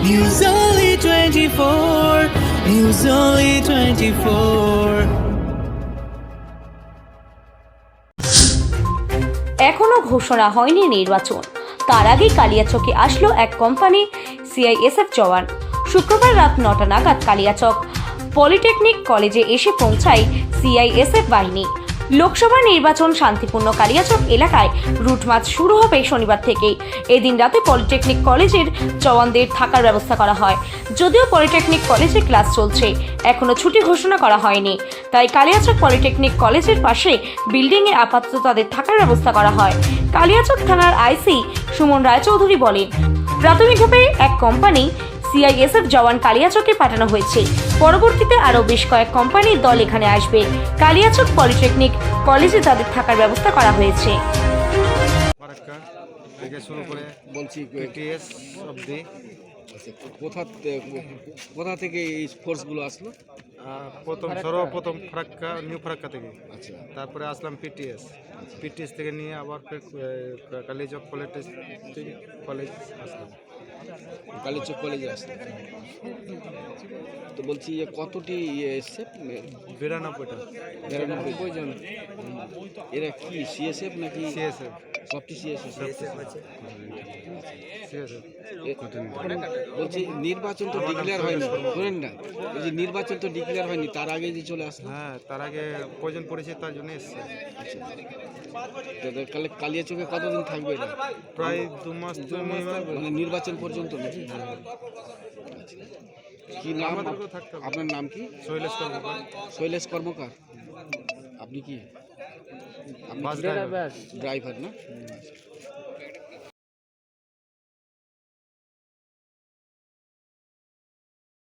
News Only 24. News Only 24. এখনও ঘোষণা হয়নি নির্বাচন তার আগে কালিয়াচকে আসলো এক কোম্পানি সিআইএসএফ জওয়ান শুক্রবার রাত নটা নাগাদ কালিয়াচক পলিটেকনিক কলেজে এসে পৌঁছায় সিআইএসএফ বাহিনী লোকসভা নির্বাচন শান্তিপূর্ণ কালিয়াচক এলাকায় রুটমাচ শুরু হবে শনিবার থেকেই। এদিন রাতে পলিটেকনিক কলেজের জওয়ানদের থাকার ব্যবস্থা করা হয়। যদিও পলিটেকনিক কলেজে ক্লাস চলছে এখনও ছুটি ঘোষণা করা হয়নি। তাই কালিয়াচক পলিটেকনিক কলেজের পাশে বিল্ডিংয়ে আপাতত তাদের থাকার ব্যবস্থা করা হয়। কালিয়াচক থানার আইসি সুমন রায়চৌধুরী বলেন, প্রাথমিকভাবে এক কোম্পানি সিআইএসএফ জওয়ান কালিয়াচকে পাঠানো হয়েছে। পরবর্তীতে আরও বেশ কয়েক কোম্পানির দল এখানে আসবে। কালিয়াচক পলিটেকনিক কলেজে তাদের থাকার ব্যবস্থা করা হয়েছে। থেকে শুরু করে বলছি বিটিএস অবধি। আচ্ছা, কোথা কোথা থেকে এই ফোর্সগুলো আসলো? প্রথম সর্বপ্রথম ফারাক্কা নিউ ফারাক্কা থেকে। আচ্ছা। তারপরে আসলাম পিটিএস পিটিএস থেকে নিয়ে আবার কালীচক কলেজ কলেজ আসলাম। কালীচক কলেজে আসলো তো বলছি ইয়ে কতটি ইয়ে এসছে? বিরানব্বইটা। নিরানব্বই জন। এরা কি সিএসএফ নাকি? সিএসএফ সবটি সিএসএফ বলছি নির্বাচন তো ডিক্লেয়ার হয়নি শোনেন না। বলছি নির্বাচন তো ডিক্লেয়ার হয়নি তার আগে যে চলে আসলো? হ্যাঁ তার আগে প্রয়োজন পড়েছে তার জন্য এসছে। আচ্ছা তো কালে কালিয়াচকে কতদিন থাকবে এরা প্রায় দু মাস minimum মানে নির্বাচন পর্যন্ত নাকি? আচ্ছা। কি নাম। আপনার নাম কি? শৈলেশ কর্মকার। শৈলেশ কর্মকার। আপনি কি? বাস ড্রাইভার ড্রাইভার না?